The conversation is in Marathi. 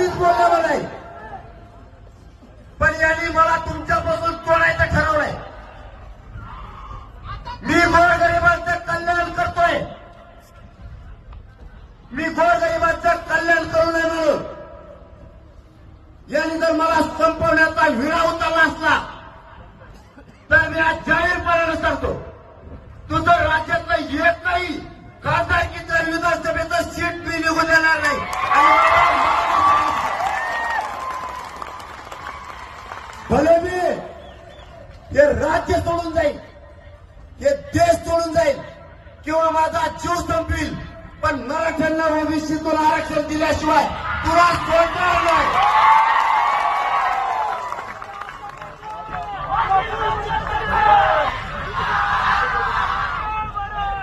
कधीच बोललेलं नाही. पण यांनी मला तुमच्यापासून तोडायचं ठरवलंय. मी गोरगरिबांचं कल्याण करतोय. मी गोरगरिबांचं कल्याण करू नये म्हणून. यांनी जर मला संपवण्याचा विडा उतरला असला तर मी आज जाहीरपणाने सांगतो. तुझं राज्य भले मी हे राज्य सोडून जाईल. हे देश सोडून जाईल. किंवा माझा जीव संपईल पण मराठ्यांना ओबीसीतून आरक्षण दिल्याशिवाय तुला सोडणार नाही.